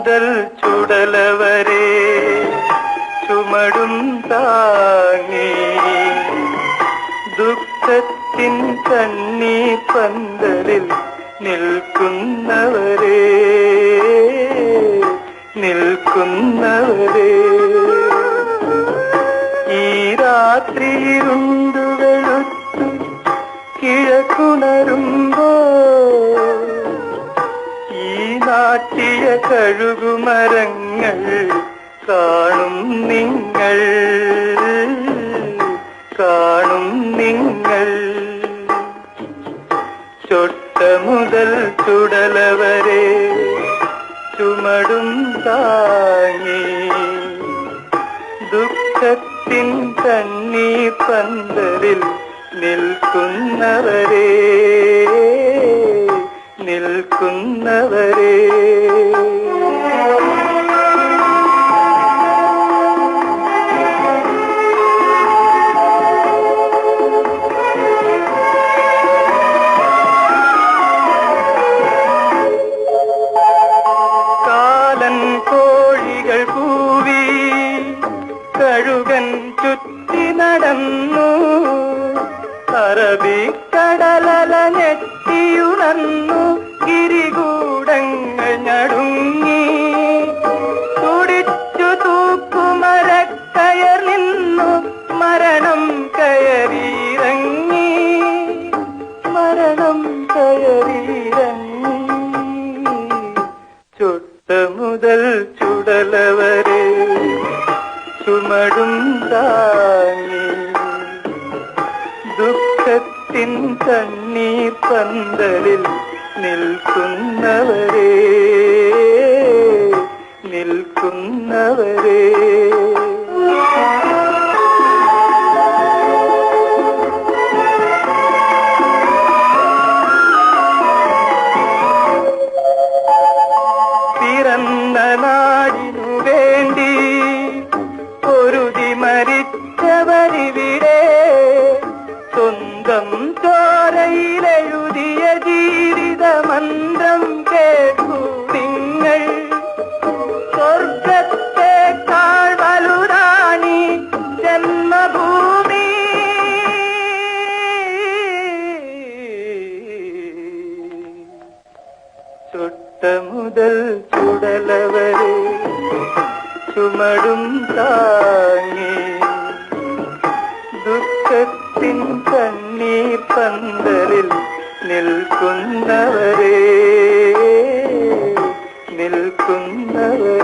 മുതൽ ചുടല വരെ ചുമടും താങ്ങി. ദുഃഖത്തിൻ കണ്ണീ പന്തലിൽ നിൽക്കുന്നവരെ നിൽക്കുന്നവരെ. ഈ രാത്രിയിരുണ്ടു വെളുത്തു കിഴക്കുണരുമ്പോ നാട്ടിയ കഴുകുമരങ്ങൾ കാണും നിങ്ങൾ. കാണും നിങ്ങൾ. ചൊട്ട മുതൽ ചുടലവരെ ചുമടും താങ്ങി. ദുഃഖത്തിൻ കണ്ണീ പന്തലിൽ നിൽക്കുന്നവരെ. നിൽക്കുന്നവരെ. കോഴികൾ കൂവി കഴുകൻ ചുറ്റി നടന്നു. അറബിക്കടലല ഞെട്ടിയുണർന്നു ചുട്ട മുതൽ ചുടല വരെ ചുമടും താങ്ങി ദുഃഖത്തിൻ കണ്ണീർ പന്തലിൽ നിൽക്കുന്നവരെ നിൽക്കുന്നവരെ. പിറന്ന നാടിനു വേണ്ടി പൊരുതി മരിച്ചവരിവിടെ സ്വന്തം ചോരയിലെഴുതിയ ജീവിത മന്ത്രം കേട്ടു നിങ്ങൾ. സ്വർഗത്തെക്കാൾ വലുതാണി ജന്മഭൂമി. ചുട്ട മുതൽ ചുടല വരെ ചുമടും താങ്ങി ദുഃഖത്തിൻ കണ്ണീ പന്തലിൽ നിൽക്കുന്നവരെ നിൽക്കുന്നവരെ